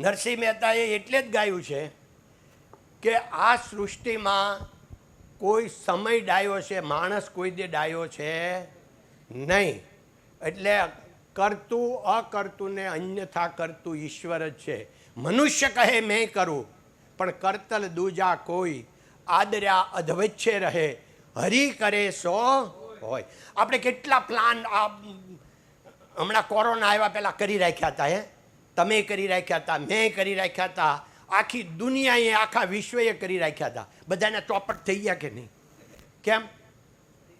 નરસિંહ મહેતાએ એટલે જ ગાયું છે કે આ સૃષ્ટિમાં કોઈ સમય ડાયો છે, માણસ કોઈ દે ડાયો છે નહીં. એટલે કરતું અકર્તું ને અન્યથા કરતું ઈશ્વર જ છે. મનુષ્ય કહે, મેં કરું. પણ કરતલ દૂજા કોઈ આદર્યા અધવચ્છે રહે. હરી કરે સો હોય. આપણે કેટલા પ્લાન આ હમણાં કોરોના આવ્યા પહેલાં કરી રાખ્યા હતા, હે? તમે કરી રાખ્યા હતા, મેં કરી રાખ્યા હતા. આખી દુનિયાએ, આખા વિશ્વએ કરી રાખ્યા હતા. બધાને ચોપટ થઈ ગયા કે નહીં? કેમ?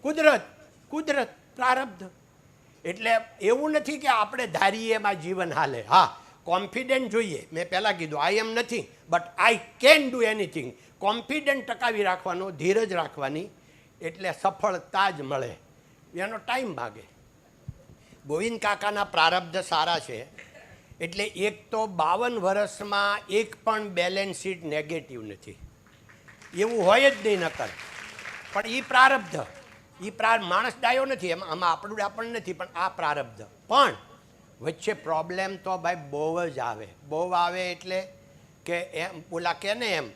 કુદરત કુદરત પ્રારબ્ધ. એટલે એવું નથી કે આપણે ધારીએ એમાં જીવન હાલે. હા કોન્ફિડન્ટ જોઈએ. મેં પહેલાં કીધું આઈ એમ નથી but I can do anything confident ટકાવી રાખવાનો, ધીરજ રાખવાની, એટલે સફળતા જ મળે. એનો ટાઈમ ભાગે. ગોવિંદ કાકાના પ્રારબ્ધ સારા છે. એટલે એક તો બાવન વર્ષમાં એક પણ બેલેન્સ શીટ નેગેટિવ નથી. એવું હોય જ નહીં નકર. પણ એ પ્રારબ્ધ. એ પ્રાર, માણસ ડાયો નથી. એમાં, આમાં આપણું પણ નથી, પણ આ પ્રારબ્ધ. પણ વચ્ચે પ્રોબ્લેમ તો ભાઈ બહુ જ આવે. બહુ આવે એટલે કે એમ, ઓલા કે ને એમ,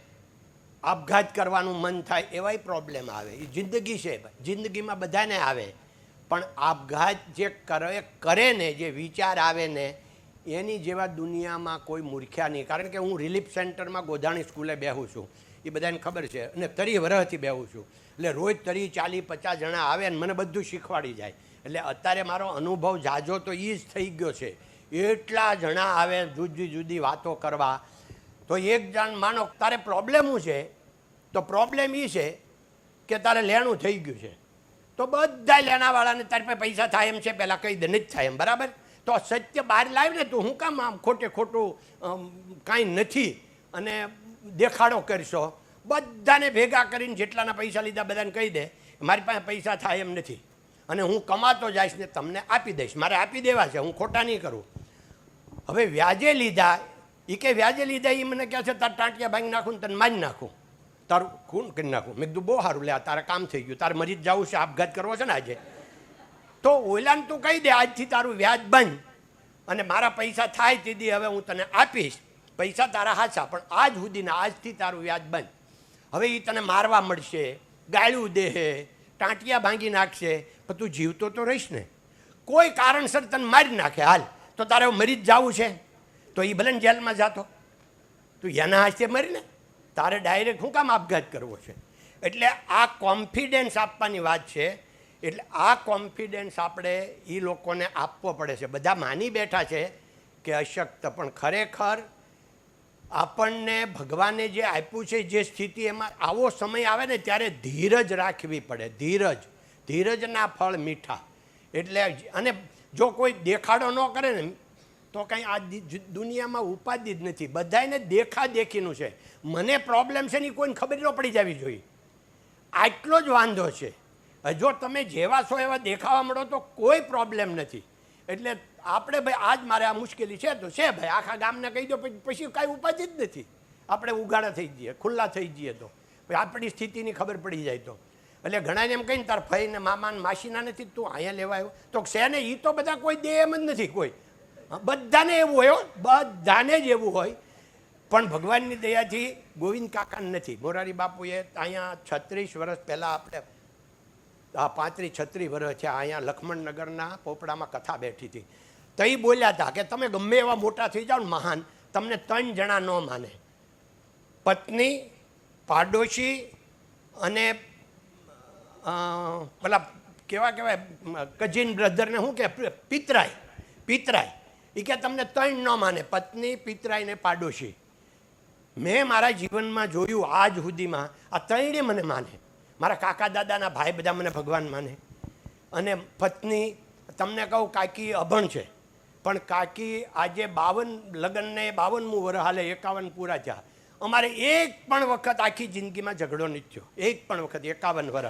આપઘાત કરવાનું મન થાય એવાય પ્રોબ્લેમ આવે. એ જિંદગી છે. જિંદગીમાં બધાને આવે. પણ આપઘાત જે કરે કરે ને, જે વિચાર આવે ને એની જેવા દુનિયામાં કોઈ મૂર્ખ્યા નહીં. કારણ કે હું રિલીફ સેન્ટરમાં ગોધાણી સ્કૂલે બેહું છું. એ બધાને ખબર છે. અને તરી વરહથી બેહું છું. એટલે રોજ તરી ચાલી પચાસ જણા આવે ને મને બધું શીખવાડી જાય. એટલે અત્યારે મારો અનુભવ જાજો તો એ જ થઈ ગયો છે. એટલા જણા આવે જુદી જુદી વાતો કરવા. તો એક જણ માનો તારે પ્રોબ્લેમ શું છે? તો પ્રોબ્લેમ એ છે કે તારે લેણું થઈ ગયું છે. તો બધા લેણાવાળાને તારી પાસે પૈસા થાય એમ છે પહેલાં કહી દે. નહીં જ થાય એમ. બરાબર? તો સત્ય બહાર લાવીને તું હું કામ આમ ખોટે ખોટું કાંઈ નથી. અને દેખાડો કરશો. બધાને ભેગા કરીને જેટલાના પૈસા લીધા બધાને કહી દે. મારી પાસે પૈસા થાય એમ નથી. અને હું કમાતો જઈશ ને તમને આપી દઈશ. મારે આપી દેવા છે, હું ખોટા નહીં કરું. હવે વ્યાજે લીધા એ કે વ્યાજે લીધા એ મને કહે છે, તાર ટાંટિયા ભાંગી નાખું તને મારી નાખું. તારું ખૂન કરી નાખું. મેં કીધું, બહુ સારું, લે તારે કામ થઈ ગયું. તારે મરી જ જવું છે, આપઘાત કરવો છે ને આજે. તો ઓલાને તું કહી દે, આજથી તારું વ્યાજ બંધ અને મારા પૈસા થાય તેથી હવે હું તને આપીશ. પૈસા તારા હાચા પણ આજ સુધીના આજથી તારું વ્યાજ બંધ હવે એ તને મારવા મળશે, ગાળ્યું દેહે, ટાંટિયા ભાંગી નાખશે, પણ તું જીવતો તો રહીશ ને. કોઈ કારણસર તને મારી નાખે. હાલ, તો તારે મરી જ જવું છે. તો એ ભલે જેલમાં જાતો. તું એના હાથે મરીને તારે ડાયરેક્ટ શું કામ આપઘાત કરવો છે? એટલે આ કોન્ફિડન્સ આપવાની વાત છે એટલે આ કોન્ફિડન્સ આપણે એ લોકોને આપવો પડે છે. બધા માની બેઠા છે કે અશક્ત, પણ ખરેખર આપણને ભગવાને જે આપ્યું છે, જે સ્થિતિ એમાં આવો સમય આવે ને ત્યારે ધીરજ રાખવી પડે. ધીરજ. ધીરજના ફળ મીઠા. એટલે અને જો કોઈ દેખાડો ન કરે ને, તો કંઈ આ દુનિયામાં ઉપાધિ જ નથી. બધાને દેખા દેખીનું છે. મને પ્રોબ્લેમ છે ને કોઈને ખબર ન પડી જવી જોઈએ. આટલો જ વાંધો છે. જો તમે જેવા છો એવા દેખાવા મળો તો કોઈ પ્રોબ્લેમ નથી. એટલે આપણે ભાઈ, આજ મારે આ મુશ્કેલી છે તો છે ભાઈ, આખા ગામને કહી દો, પછી પછી કાંઈ ઉપાધિ જ નથી. આપણે ઉગાડા થઈ જઈએ, ખુલ્લા થઈ જઈએ તો. આપણી સ્થિતિની ખબર પડી જાય તો. એટલે ઘણાને એમ કહીને, તાર ફઈને મામાને માસીના નથી, તું અહીંયા લેવા આવ્યો. તો છે ને એ તો બધા કોઈ દે એમ જ નથી કોઈ. બધાને એવું હોય બધાને જ એવું હોય. પણ ભગવાનની દયાથી ગોવિંદ કાકાને નથી. મોરારી બાપુએ અહીંયા છત્રીસ વર્ષ પહેલાં આપણે આ પાંત્રીસ છત્રીસ વર્ષ છે અહીંયા લક્ષ્મણનગરના પોપડામાં કથા બેઠી હતી. તો એ બોલ્યા હતા કે તમે ગમે એવા મોટા થઈ જાઓ મહાન, તમને ત્રણ જણા ન માને. પત્ની, પાડોશી અને પેલા કેવા કહેવાય કઝિન બ્રધરને શું કે પિતરાય પિતરાય એ કે તમને ત્રણ ન માને, પત્ની પિતરાય ને પાડોશી. મેં મારા જીવનમાં જોયું આજ સુધીમાં આ ત્રણે મને માને. મારા કાકા દાદાના ભાઈ બધા મને ભગવાન માને. અને પત્ની, તમને કહું કાકી અભણ છે. પણ કાકી આજે બાવન, લગ્નને બાવનમું વર હાલે, એકાવન પૂરા થયા. અમારે એક પણ વખત આખી જિંદગીમાં ઝઘડો નથી થયો. એક પણ વખત, એકાવન વર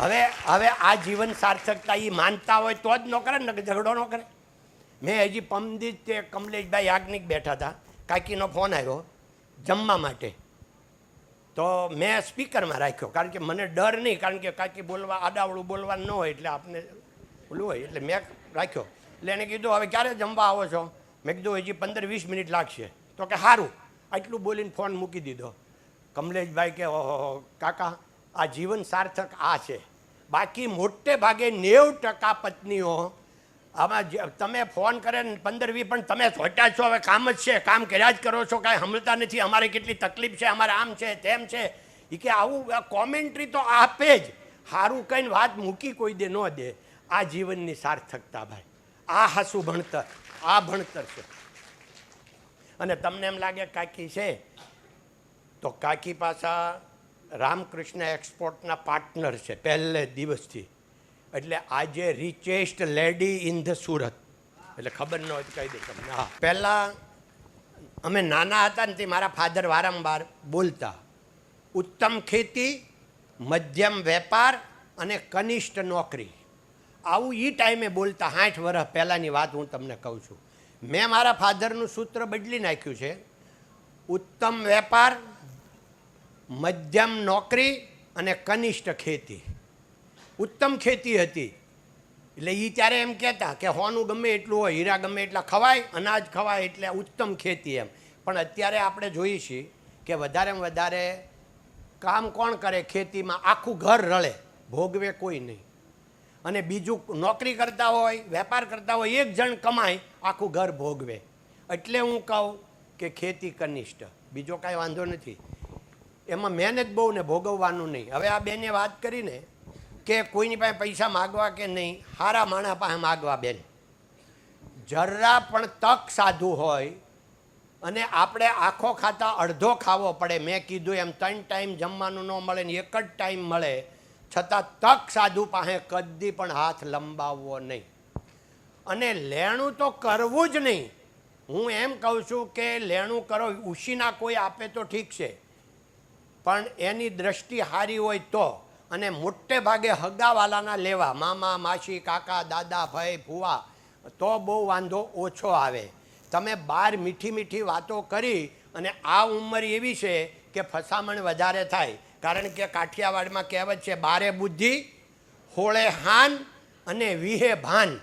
હવે હવે આ જીવન સાર્થકતા એ માનતા હોય તો જ ન કરે, ને ઝઘડો ન કરે. મેં હજી પમદીત તે કમલેશભાઈ યાજ્ઞિક બેઠા હતા. કાકીનો ફોન આવ્યો જમવા માટે. તો મેં સ્પીકરમાં રાખ્યો, કારણ કે મને ડર નહીં, કારણ કે કાકી બોલવા, આડાવડું બોલવા ન હોય એટલે આપને ઓલું હોય, એટલે મેં રાખ્યો. એટલે એને કીધું, હવે ક્યારે જમવા આવો છો? મેં કીધું, હજી પંદર વીસ મિનિટ લાગશે. તો કે સારું આટલું બોલીને ફોન મૂકી દીધો. કમલેશભાઈ કે, ઓહો કાકા, આ જીવન સાર્થક આ છે. બાકી મોટે ભાગે નેવ ટકા પત્નીઓ આમાં તમે ફોન કરે ને પંદર વી પણ તમે સોટા છો, હવે કામ જ છે, કામ કર્યા જ કરો છો, કાંઈ હમલતા નથી, અમારે કેટલી તકલીફ છે, અમારે આમ છે, તેમ છે. એ કે આવું કોમેન્ટ્રી તો આપે જ. સારું કહીને વાત મૂકી કોઈ દે, ન દે. આ જીવનની સાર્થકતા ભાઈ. આ હાસું ભણતર, આ ભણતર છે. અને તમને એમ લાગે કાકી છે, તો કાકી પાછા રામકૃષ્ણ એક્સપોર્ટના પાર્ટનર છે, પહેલે દિવસથી. એટલે આજે richest lady in the Surat એટલે ખબર ન હોય કહી દઉં તમને. હા. પહેલાં અમે નાના હતા ને તે મારા ફાધર વારંવાર બોલતા, ઉત્તમ ખેતી, મધ્યમ વેપાર અને કનિષ્ઠ નોકરી. આવું એ ટાઈમે બોલતા સાઠ વર્ષ પહેલાંની વાત હું તમને કહું છું. મેં મારા ફાધરનું સૂત્ર બદલી નાખ્યું છે. ઉત્તમ વેપાર, મધ્યમ નોકરી અને કનિષ્ઠ ખેતી. ઉત્તમ ખેતી હતી. એટલે એ ત્યારે એમ કહેતા કે હોનું ગમે એટલું હોય, હીરા ગમે એટલા ખવાય, અનાજ ખવાય એટલે ઉત્તમ ખેતી એમ. પણ અત્યારે આપણે જોઈએ છીએ કે વધારેમાં વધારે કામ કોણ કરે? ખેતીમાં આખું ઘર રળે, ભોગવે કોઈ નહીં. અને બીજું નોકરી કરતા હોય, વેપાર કરતા હોય, એક જણ કમાય, આખું ઘર ભોગવે. એટલે હું કહું કે ખેતી કનિષ્ઠ. બીજો કાંઈ વાંધો નથી. એમાં મહેનત બહુ ને ભોગવવાનું નહીં. હવે આ બેને વાત કરીને કે કોઈની પાસે પૈસા માગવા કે નહીં સારા માણસ પાસે માગવા બેન. જરા પણ તક સાધુ હોય અને આપણે આખો ખાતા અડધો ખાવો પડે. મેં કીધું એમ ત્રણ ટાઈમ જમવાનું ન મળે ને એક જ ટાઈમ મળે, છતાં તક સાધુ પાસે કદી પણ હાથ લંબાવવો નહીં. અને લેણું તો કરવું જ નહીં. હું એમ કહું છું કે લેણું કરો, ઉશીના કોઈ આપે તો ઠીક છે. પણ એની દ્રષ્ટિ સારી હોય તો. અને મોટે ભાગે હગાવાલાના લેવા, મામા, માસી, કાકા, દાદા, ભાઈ ફુવા તો બહુ વાંધો ઓછો આવે. તમે બાર મીઠી મીઠી વાતો કરી અને આ ઉંમર એવી છે કે ફસામણ વધારે થાય. કારણ કે કાઠિયાવાડમાં કહેવત છે, બારે બુદ્ધિ, હોળે હાન અને વિહે ભાન.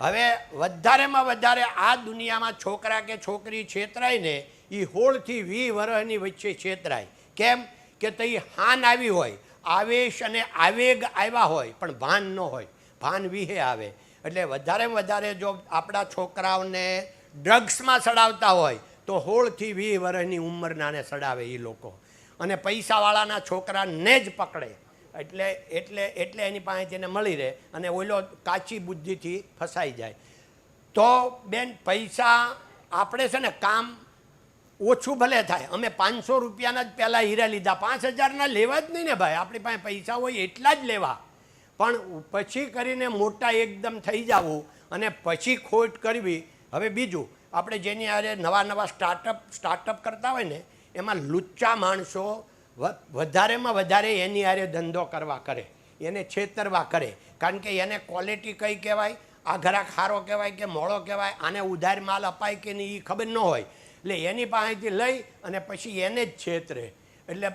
હવે વધારેમાં વધારે આ દુનિયામાં છોકરા કે છોકરી છેતરાય ને એ હોળથી વી વરહની વચ્ચે છેતરાય. કેમ? કે તઈ હાન આવી હોય. આવેશ અને આવેગ આવ્યા હોય, પણ ભાન ન હોય. ભાન વિહે આવે. એટલે વધારેમાં વધારે જો આપણા છોકરાઓને ડ્રગ્સમાં સડાવતા હોય, તો હોળથી વીસ વર્ષની ઉંમરનાને સડાવે એ લોકો. અને પૈસાવાળાના છોકરાને જ પકડે. એટલે એટલે એટલે એની પાસે તેને મળી રહે અને ઓલો કાચી બુદ્ધિથી ફસાઈ જાય. તો બેન, પૈસા આપણે છે ને કામ ઓછું ભલે થાય. અમે પાંચસો રૂપિયાના જ પહેલાં હીરા લીધા. પાંચ હજારના લેવા જ નહીં ને ભાઈ. આપણી પાસે પૈસા હોય એટલા જ લેવા. પણ પછી કરીને મોટા એકદમ થઈ જવું અને પછી ખોટ કરવી. હવે બીજું, આપણે જેની હારે નવા નવા સ્ટાર્ટઅપ સ્ટાર્ટઅપ કરતા હોય ને, એમાં લુચ્ચા માણસો વધારેમાં વધારે એની હારે ધંધો કરવા કરે. એને છેતરવા કરે. કારણ કે એને ક્વોલિટી કઈ કહેવાય? આ ઘરાક સારો કહેવાય કે મોળો કહેવાય? આને ઉધાર માલ અપાય કે નહીં એ ખબર ન હોય. એટલે એની પાસેથી લઈ અને પછી એને જ છેતરે. એટલે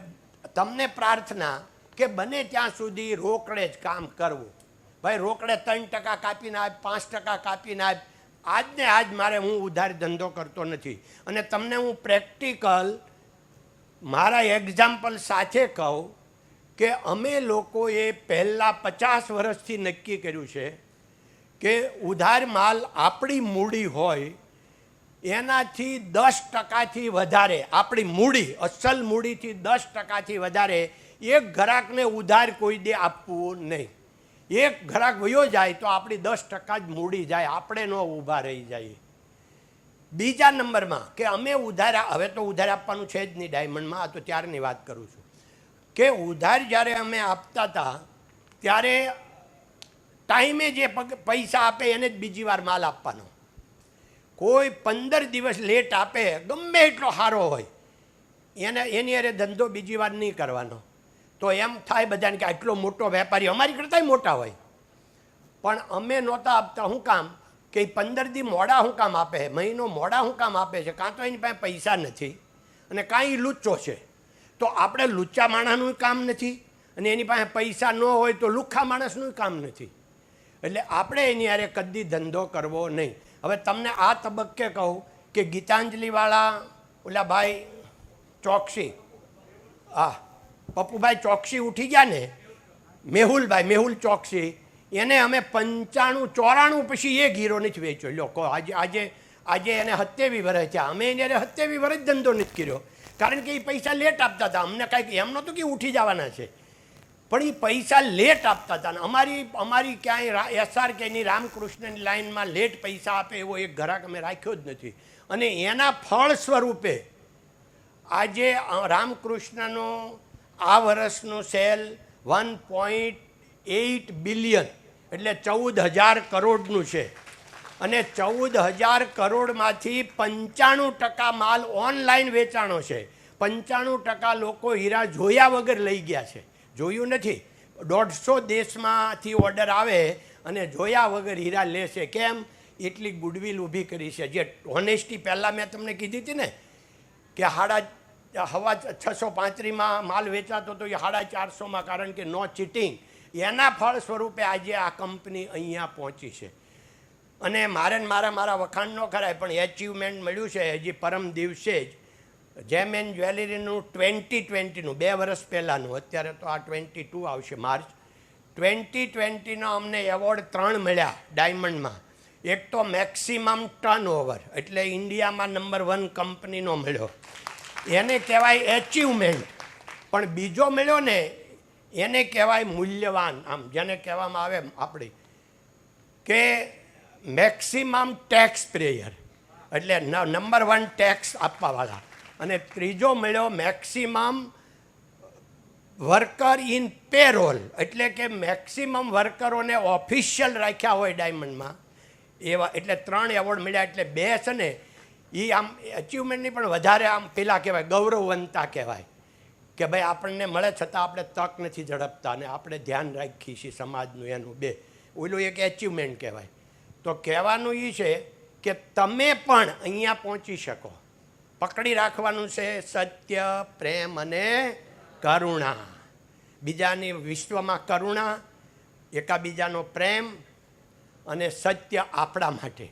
તમને પ્રાર્થના કે બને ત્યાં સુધી રોકડે જ કામ કરવું. ભાઈ, રોકડે ત્રણ ટકા કાપીને આપ, પાંચ ટકા કાપીને આપ. આજને આજ મારે હું ઉધાર ધંધો કરતો નથી. અને તમને હું પ્રેક્ટિકલ મારા એક્ઝામ્પલ સાથે કહું કે અમે લોકોએ પહેલાં પચાસ વર્ષથી નક્કી કર્યું છે કે ઉધાર માલ આપણી મૂડી હોય એનાથી દસ ટકાથી વધારે, આપણી મૂડી, અસલ મૂડીથી દસ ટકાથી વધારે, એક ઘરાકને ઉધાર કોઈ દે આપવું નહીં. એક ઘરાક વયો જાય તો આપણી દસ ટકા જ મૂડી જાય, આપણે ન ઊભા રહી જાય બીજા નંબરમાં કે અમે ઉધાર, હવે તો ઉધાર આપવાનું છે જ નહીં ડાયમંડમાં, આ તો ત્યારની વાત કરું છું. કે ઉધાર જ્યારે અમે આપતા હતા, ત્યારે ટાઈમે જે પૈસા આપે એને જ બીજી વાર માલ આપવાનો. કોઈ પંદર દિવસ લેટ આપે, ગમે એટલો સારો હોય. એને, એની અરે ધંધો બીજી વાર નહીં કરવાનો. તો એમ થાય બધાને કે આટલો મોટો વેપારી, અમારી કરતાંય મોટા હોય. પણ અમે નહોતા આપતા શું કામ કે પંદર દી મોડા શું કામ આપે છે મહિનો મોડા શું કામ આપે છે, કાં તો એની પાસે પૈસા નથી અને કાંઈ લૂચો છે. તો આપણે લુચ્ચા માણસનું કામ નથી અને એની પાસે પૈસા ન હોય તો લુખ્ખા માણસનું કામ નથી. એટલે આપણે એની હારે કદી ધંધો કરવો નહીં. હવે તમને આ તબક્કે કહું કે ગીતાંજલિવાળા ઓલા ભાઈ ચોકસી, હા, પપ્પુભાઈ ચોકસી ઉઠી ગયા ને, મેહુલભાઈ, મેહુલ ચોકસી, એને અમે પંચાણું, ચોરાણું પછી એ ગીરો નથી વેચ્યો. લોકો આજે આજે આજે એને હત્યાવી વર્ષ છે અમે એને હત્યાવી જ ધંધો નથી કર્યો. કારણ કે એ પૈસા લેટ આપતા હતા. અમને કાંઈક એમ નહોતું કે ઉઠી જવાના છે. પણ એ પૈસા લેટ આપતા હતા. અમારી અમારી ક્યાંય એસઆર કેની રામકૃષ્ણની લાઇનમાં લેટ પૈસા આપે એવો એક ઘરાક અમે રાખ્યો જ નથી. અને એના ફળ સ્વરૂપે આજે રામકૃષ્ણનો આ વર્ષનો sale one point eight billion એટલે ચૌદ હજાર કરોડનું છે. અને ચૌદ હજાર કરોડમાંથી પંચાણું ટકા માલ ઓનલાઈન વેચાણો છે. પંચાણું ટકા લોકો હીરા જોયા વગર લઈ ગયા છે. જોયું નથી. દોઢસો દેશમાંથી ઓર્ડર આવે અને જોયા વગર હીરા લેશે કેમ? એટલી ગુડવિલ ઊભી કરી છે. જે હોનેસ્ટી પહેલાં મેં તમને કીધી હતી ને, કે હાડા, હવા છસો પાંત્રીસમાં માલ વેચાતો તો એ હાડા ચારસોમાં, કારણ કે નો ચીટિંગ એના ફળ સ્વરૂપે આજે આ કંપની અહીંયા પહોંચી છે. અને મારે મારા મારા વખાણ ન કરાય, પણ એચિવમેન્ટ મળ્યું છે. હજી પરમ દિવસે જ જેમ એન જ્વેલરીનું ટ્વેન્ટી ટ્વેન્ટીનું બે વર્ષ પહેલાંનું, અત્યારે તો આ ટ્વેન્ટી ટુ આવશે, માર્ચ. ટ્વેન્ટી ટ્વેન્ટીનો અમને એવોર્ડ ત્રણ મળ્યા ડાયમંડમાં. એક તો મેક્સિમમ ટર્ન ઓવર એટલે ઇન્ડિયામાં નંબર વન કંપનીનો મળ્યો. એને કહેવાય એચિવમેન્ટ પણ બીજો મળ્યો ને, એને કહેવાય મૂલ્યવાન, આમ જેને કહેવામાં આવે આપણી, કે મેક્સિમમ ટેક્સ પ્રેયર એટલે નંબર વન ટેક્સ આપવાવાળા. અને ત્રીજો મળ્યો મેક્સિમમ વર્કર ઇન પેરોલ એટલે કે મેક્સિમમ વર્કરોને ઓફિશિયલ રાખ્યા હોય ડાયમંડમાં એવા એટલે ત્રણ એવોર્ડ મળ્યા, એટલે બે છે ને એ આમ અચીવમેન્ટની પણ વધારે આમ પેલા કહેવાય, ગૌરવવંતા કહેવાય. કે ભાઈ આપણને મળે છતાં આપણે તક નથી ઝડપતા અને આપણે ધ્યાન રાખીએ છીએ સમાજનું એનું બે. ઓલું એક એચિવમેન્ટ કહેવાય. તો કહેવાનું એ છે કે તમે પણ અહીંયા પહોંચી શકો. પકડી રાખવાનું છે સત્ય, પ્રેમ અને કરુણા. બીજાની વિશ્વમાં કરુણા, એકાબીજાનો પ્રેમ અને સત્ય આપણા માટે.